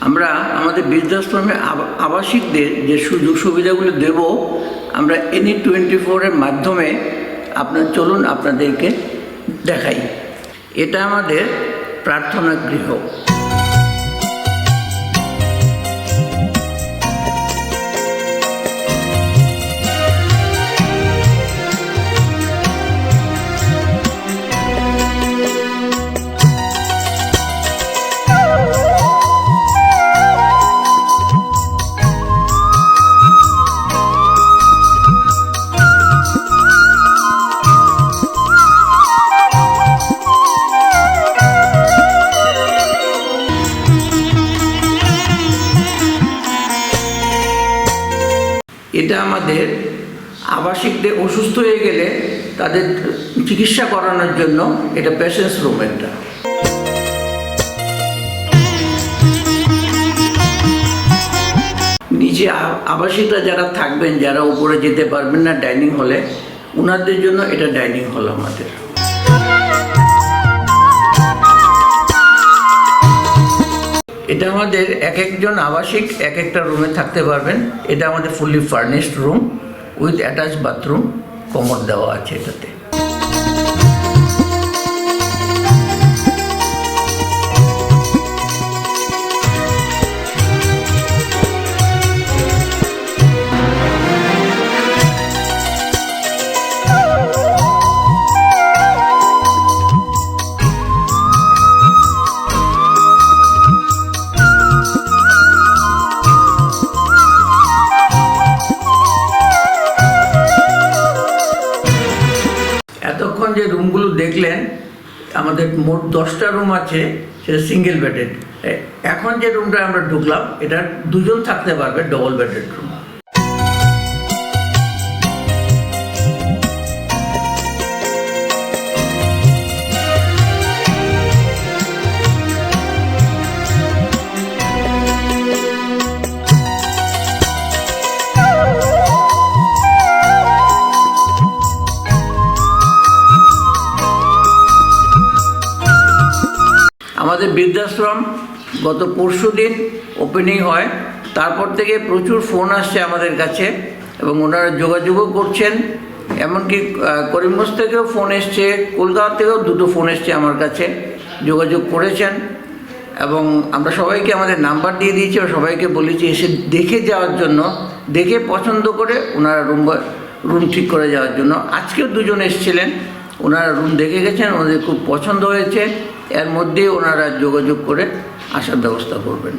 আমরা আমাদের বৃদ্ধাশ্রমে আবা- আবাসিকদের যে সুযোগ সুবিধাগুলো দেব, আমরা এনি টোয়েন্টি ফোরের মাধ্যমে আপনার চলুন আপনাদেরকে দেখাই। এটা আমাদের প্রার্থনা গৃহ। এটা আমাদের আবাসিকদের অসুস্থ হয়ে গেলে তাদের চিকিৎসা করানোর জন্য এটা পেশেন্টস রুম এটা নিচে আবাসিকরা যারা থাকবেন, যারা উপরে যেতে পারবেন না ডাইনিং হলে ওনাদের জন্য এটা ডাইনিং হল আমাদের। এটা আমাদের এক একজন আবাসিক এক একটা রুমে থাকতে পারবেন। এটা আমাদের fully furnished room with attach bathroom কমর দেওয়া আছে এটাতে। যে রুমগুলো দেখলেন, আমাদের মোট দশটা রুম আছে, সেটা সিঙ্গেল বেডেড এখন যে রুমটা আমরা ঢুকলাম এটা দুজন থাকতে পারবে ডবল বেডেড রুম আমাদের বৃদ্ধাশ্রম গত পরশু দিন ওপেনিং হয়। তারপর থেকে প্রচুর ফোন আসছে আমাদের কাছে এবং ওনারা যোগাযোগও করছেন। এমনকি করিমগঞ্জ থেকেও ফোন এসছে, কলকাতা থেকেও দুটো ফোন এসছে আমার কাছে। যোগাযোগ করেছেন এবং আমরা সবাইকে আমাদের নাম্বার দিয়ে দিয়েছি সবাইকে বলেছি এসে দেখে যাওয়ার জন্য, দেখে পছন্দ করে ওনারা রুম রুম ঠিক করে যাওয়ার জন্য। আজকেও দুজন এসেছিলেন। ওনারা রুম দেখে গেছেন, ওনাদের খুব পছন্দ হয়েছে। এর মধ্যে ওনারা যোগাযোগ করে আসার ব্যবস্থা করবেন।